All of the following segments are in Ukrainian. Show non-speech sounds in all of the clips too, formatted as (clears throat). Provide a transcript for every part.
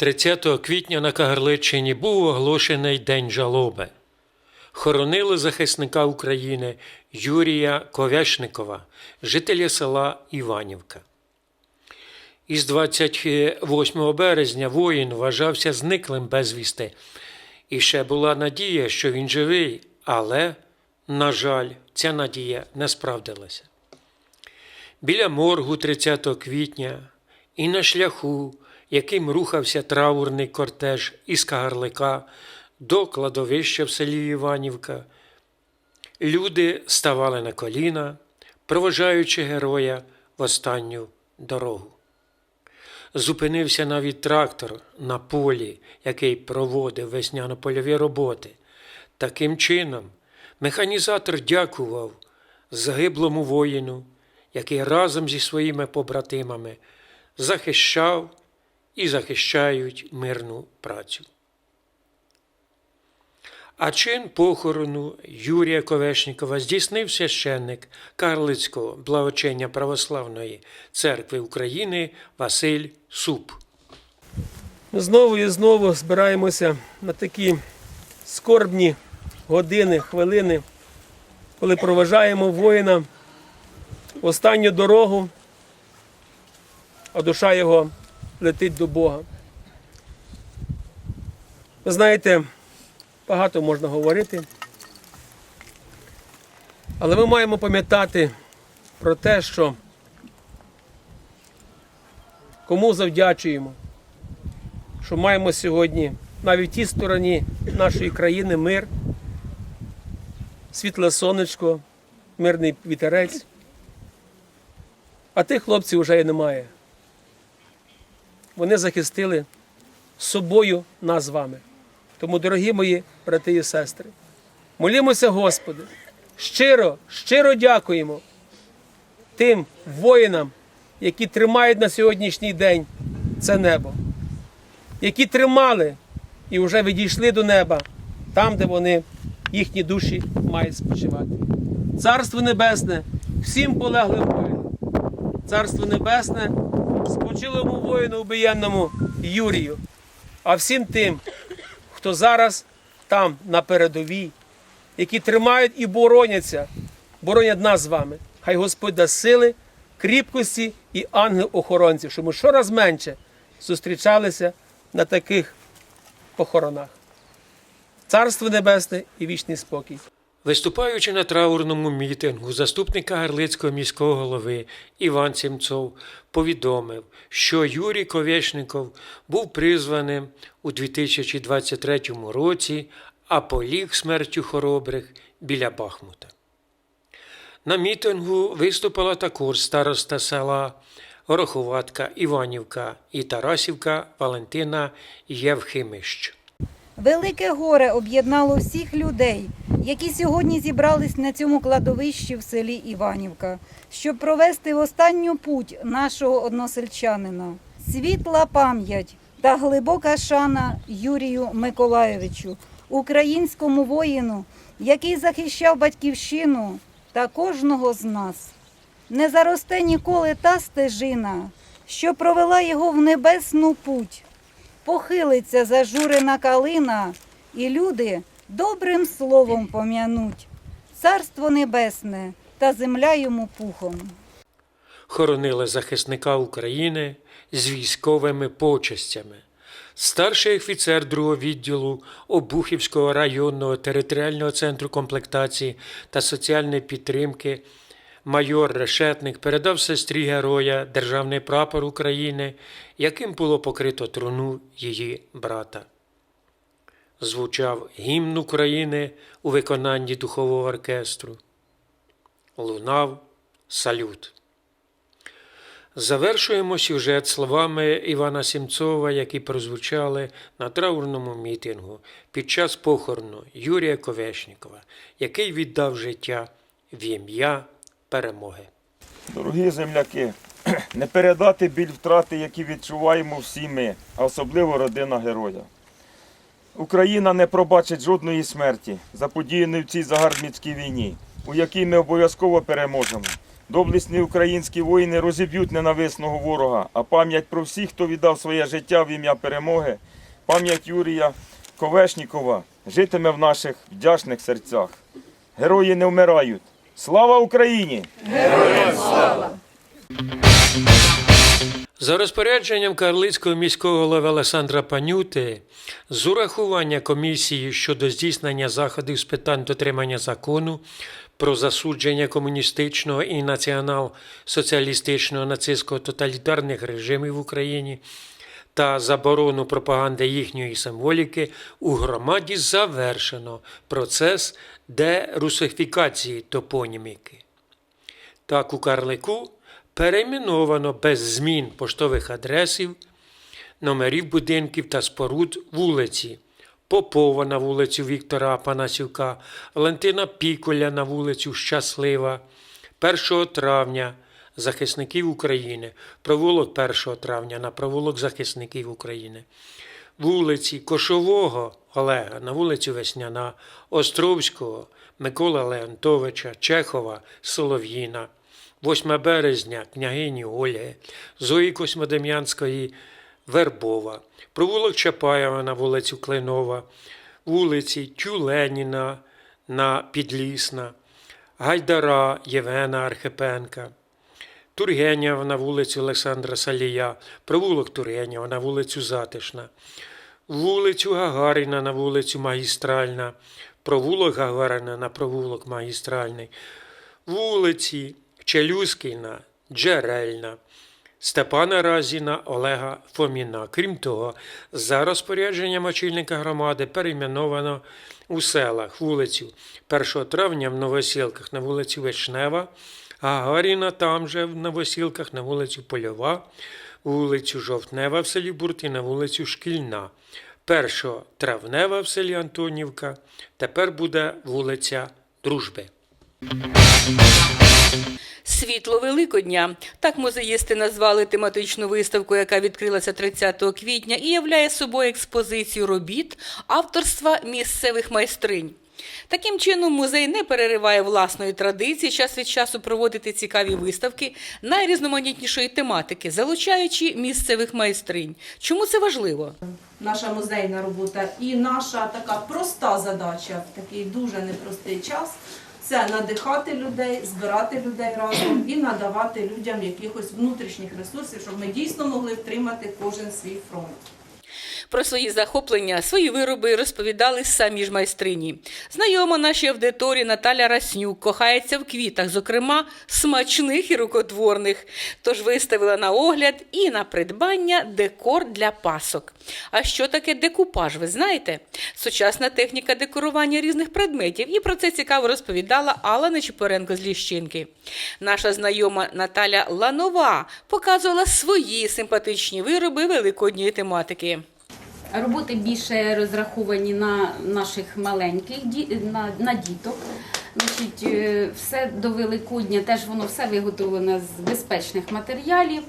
30 квітня на Кагарличині був оголошений День жалоби. Хоронили захисника України Юрія Ковешникова, жителя села Іванівка. Із 28 березня воїн вважався зниклим безвісти, і ще була надія, що він живий, але, на жаль, ця надія не справдилася. Біля моргу 30 квітня і на шляху, яким рухався траурний кортеж із Кагарлика до кладовища в селі Іванівка, люди ставали на коліна, проважаючи героя в останню дорогу. Зупинився навіть трактор на полі, який проводив весняно-польові роботи. Таким чином, механізатор дякував загиблому воїну, який разом зі своїми побратимами захищав і захищають мирну працю. А чин похорону Юрія Ковешнікова здійснив священник Карлицького благочення Православної церкви України Василь Суп. Знову і знову збираємося на такі скорбні години, хвилини, коли проважаємо воїна в останню дорогу, а душа його летить до Бога. Ви знаєте, багато можна говорити, але ми маємо пам'ятати про те, що кому завдячуємо що маємо сьогодні навіть в тій стороні нашої країни мир, світле сонечко, мирний вітерець. А тих хлопців вже і немає. Вони захистили собою нас з вами. Тому, дорогі мої брати і сестри, молімося Господи, щиро, щиро дякуємо тим воїнам, які тримають на сьогоднішній день це небо які тримали і вже відійшли до неба, там, де вони, їхні душі мають спочивати. Царство Небесне всім полеглим воїнам. Царство Небесне спочилому воїну убієнному Юрію, а всім тим, хто зараз там на передовій, які тримають і бороняться, боронять нас з вами. Хай Господь дасть сили, кріпкості і ангел-охоронців, щоб ми щораз менше зустрічалися на таких похоронах. Царство Небесне і вічний спокій. Виступаючи на траурному мітингу, заступник Кагарлицького міського голови Іван Сімцов повідомив, що Юрій Ковєшников був призваним у 2023 році, а поліг смертю хоробрих біля Бахмута. На мітингу виступила також староста села Гороховатка, Іванівка і Тарасівка Валентина Євхимищ. Велике горе об'єднало всіх людей, які сьогодні зібрались на цьому кладовищі в селі Іванівка, щоб провести в останню путь нашого односельчанина. Світла пам'ять та глибока шана Юрію Миколайовичу, українському воїну, який захищав батьківщину та кожного з нас. Не заросте ніколи та стежина, що провела його в небесну путь похилиться зажурена калина, і люди добрим словом пом'януть. Царство небесне та земля йому пухом. Хоронили захисника України з військовими почестями. Старший офіцер другого відділу Обухівського районного територіального центру комплектації та соціальної підтримки майор Решетник передав сестрі героя Державний прапор України, яким було покрито труну її брата. Звучав гімн України у виконанні духового оркестру. Лунав салют. Завершуємо сюжет словами Івана Сімцова, які прозвучали на траурному мітингу під час похорону Юрія Ковешнікова, який віддав життя в ім'я перемоги. Дорогі земляки, (clears throat) не передати біль втрати, які відчуваємо всі ми, а особливо родина героя. Україна не пробачить жодної смерті, заподіяної в цій загарбницькій війні, у якій ми обов'язково переможемо. Доблесні українські воїни розіб'ють ненависного ворога, а пам'ять про всіх, хто віддав своє життя в ім'я перемоги, пам'ять Юрія Ковешнікова житиме в наших вдячних серцях. Герої не вмирають. Слава Україні! За розпорядженням Карлицького міського голови Олександра Панюти, з урахування комісії щодо здійснення заходів з питань дотримання закону про засудження комуністичного і націонал-соціалістичного нацистського тоталітарних режимів в Україні та заборону пропаганди їхньої символіки у громаді завершено процес дерусифікації топоніміки. Так у Карлику перейменовано без змін поштових адресів, номерів будинків та споруд вулиці. Попова на вулицю Віктора Панасюка, Валентина Піколя на вулицю Щаслива, 1 травня захисників України, провулок 1 травня на провулок захисників України, вулиці Кошового Олега на вулицю Весняна, Островського, Микола Леонтовича, Чехова, Солов'їна, 8 березня княгині Ольги, Зої Космодем'янської Вербова, провулок Чапаєва на вулицю Клинова, вулиці Тюленіна на Підлісна, Гайдара Євгена Архипенка, Тургенєва на вулицю Олександра Салія, провулок Тургенєва на вулицю Затишна, вулицю Гагаріна на вулицю Магістральна, провулок Гагарина на провулок Магістральний, вулиці Челюскіна, Джерельна, Степана Разіна, Олега Фоміна. Крім того, за розпорядженням очільника громади перейменовано у селах вулицю 1 травня в Новосілках на вулицю Вишнева, Гагаріна там же в Новосілках на вулицю Польова, вулицю Жовтнева в селі Бурти на вулицю Шкільна. 1 травнева в селі Антонівка, тепер буде вулиця Дружби. Світло Великодня так музеїсти назвали тематичну виставку, яка відкрилася 30 квітня і являє собою експозицію робіт авторства місцевих майстринь. Таким чином, музей не перериває власної традиції час від часу проводити цікаві виставки найрізноманітнішої тематики, залучаючи місцевих майстринь. Чому це важливо? наша музейна робота і наша така проста задача в такий дуже непростий час це надихати людей, збирати людей разом і надавати людям якихось внутрішніх ресурсів, щоб ми дійсно могли втримати кожен свій фронт. Про свої захоплення, свої вироби розповідали самі ж майстрині. Знайома нашій аудиторії Наталя Раснюк кохається в квітах, зокрема смачних і рукотворних. Тож виставила на огляд і на придбання декор для пасок. А що таке декупаж? Ви знаєте? Сучасна техніка декорування різних предметів. І про це цікаво розповідала Алла Нечипоренко з Ліщинки. Наша знайома Наталя Ланова показувала свої симпатичні вироби великодньої тематики. Роботи більше розраховані на наших маленьких на, на діток. Значить, е, все до Великодня теж воно все виготовлено з безпечних матеріалів.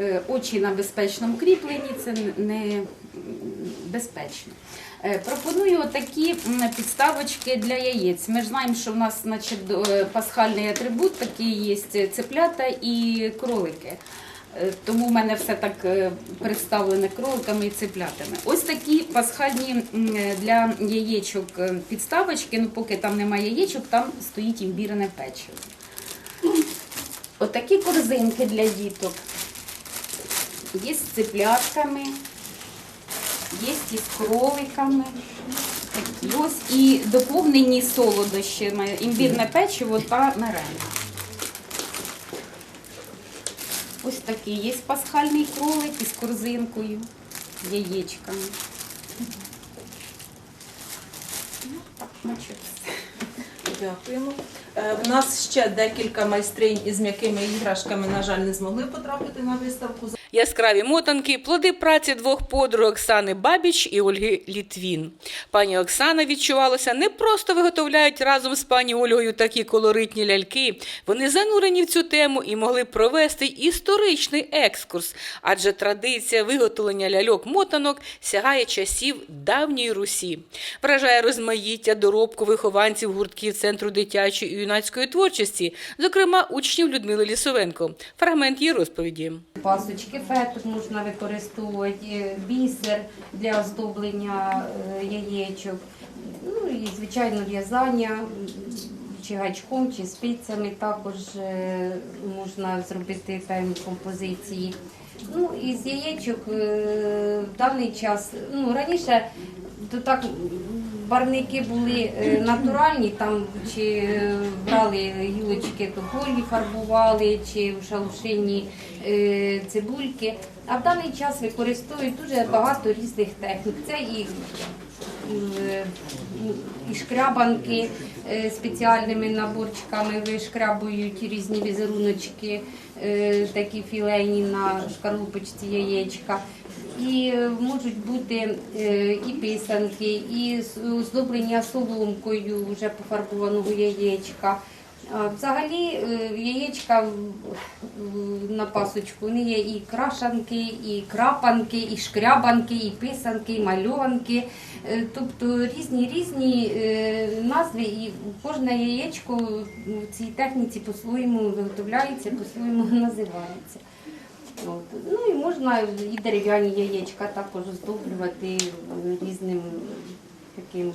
Е, Очі на безпечному кріпленні, це не безпечно. Е, Пропоную такі підставочки для яєць. Ми ж знаємо, що в нас значить, пасхальний атрибут такий є цеплята і кролики. Е, Тому в мене все так е, представлене кроликами і цеплятами. Ось такі пасхальні е, для яєчок підставочки. Ну, поки там немає яєчок, там стоїть імбірне печиво. Отакі корзинки для діток. Є з цеплятками, є і з кроликами. Такі ось і доповнені солодощами, імбірне печиво та меренга. Ось такий є пасхальний кролик із корзинкою, яєчками. Ну. Дякуємо. Е, В нас ще декілька майстринь із м'якими іграшками, на жаль, не змогли потрапити на виставку. Яскраві мотанки плоди праці двох подруг Оксани Бабіч і Ольги Літвін. Пані Оксана відчувалося, не просто виготовляють разом з пані Ольгою такі колоритні ляльки. Вони занурені в цю тему і могли провести історичний екскурс, адже традиція виготовлення ляльок-мотанок сягає часів давньої Русі. Вражає розмаїття доробку вихованців гуртків Центру дитячої і юнацької творчості, зокрема учнів Людмили Лісовенко. Фрагмент її розповіді. Пасочки фетр можна використовувати, бісер для оздоблення е, яєчок. Ну і звичайно в'язання чи гачком, чи спицями також е, можна зробити певні композиції. Ну і з яєчок е, в даний час, ну раніше то так барники були е, натуральні, там чи е, брали гілочки тополі, фарбували, чи в шалушині е, цибульки. А в даний час використовують дуже багато різних технік. Це і і шкрябанки спеціальними наборчиками вишкрябують різні візеруночки, такі філейні на шкарлупочці яєчка. І е, можуть бути е, і писанки, і с- оздоблення соломкою вже пофарбованого яєчка. А Взагалі е, яєчка на пасочку вони є і крашанки, і крапанки, і шкрябанки, і писанки, і мальованки. Е, Тобто різні різні е, назви, і кожне яєчко в цій техніці по-своєму виготовляється, по-своєму (laughs) називається. От. Ну і можна і дерев'яні яєчка також оздоблювати різним таким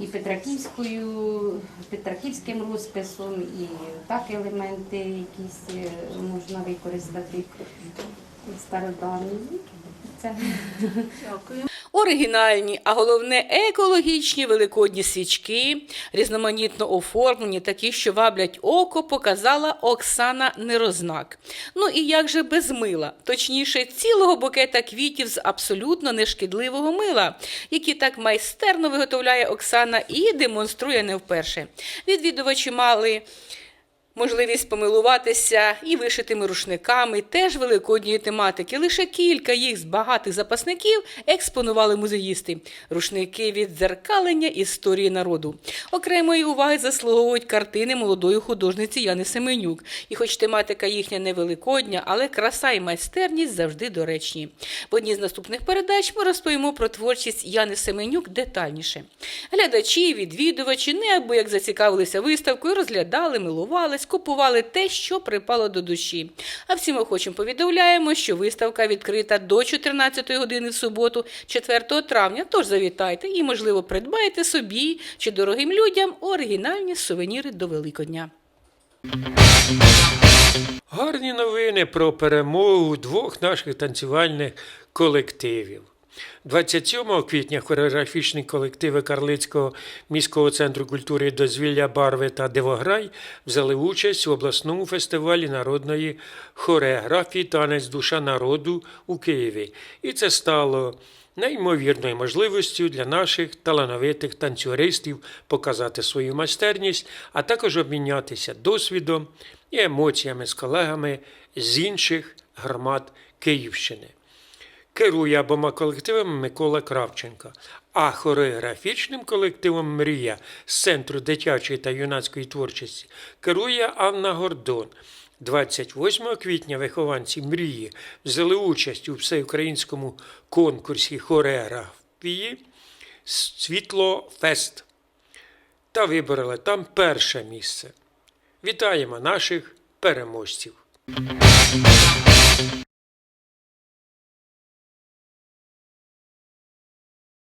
і петраківською, петраківським розписом, і так елементи якісь е, можна використати стародавні. Це Оригінальні, а головне екологічні великодні свічки, різноманітно оформлені, такі, що ваблять око, показала Оксана Нерознак. Ну і як же без мила, точніше, цілого букета квітів з абсолютно нешкідливого мила, які так майстерно виготовляє Оксана і демонструє не вперше. Відвідувачі мали можливість помилуватися і вишитими рушниками, теж великодньої тематики. Лише кілька їх з багатих запасників експонували музеїсти. Рушники віддзеркалення історії народу. Окремої уваги заслуговують картини молодої художниці Яни Семенюк. І хоч тематика їхня не великодня, але краса і майстерність завжди доречні. В одній з наступних передач ми розповімо про творчість Яни Семенюк детальніше. Глядачі, відвідувачі неабияк зацікавилися виставкою, розглядали, милувались, купували те, що припало до душі. А всім охочим повідомляємо, що виставка відкрита до 14 години в суботу, 4 травня. Тож завітайте і, можливо, придбайте собі чи дорогим людям оригінальні сувеніри до Великодня. Гарні новини про перемогу двох наших танцювальних колективів. 27 квітня хореографічні колективи Карлицького міського центру культури дозвілля Барви та Дивограй взяли участь в обласному фестивалі народної хореографії Танець Душа народу у Києві. І це стало неймовірною можливістю для наших талановитих танцюристів показати свою майстерність, а також обмінятися досвідом і емоціями з колегами з інших громад Київщини. Керує обома колективами Микола Кравченко, а хореографічним колективом Мрія з Центру дитячої та юнацької творчості керує Анна Гордон. 28 квітня вихованці Мрії взяли участь у всеукраїнському конкурсі хореографії Світло Фест та вибороли там перше місце. Вітаємо наших переможців!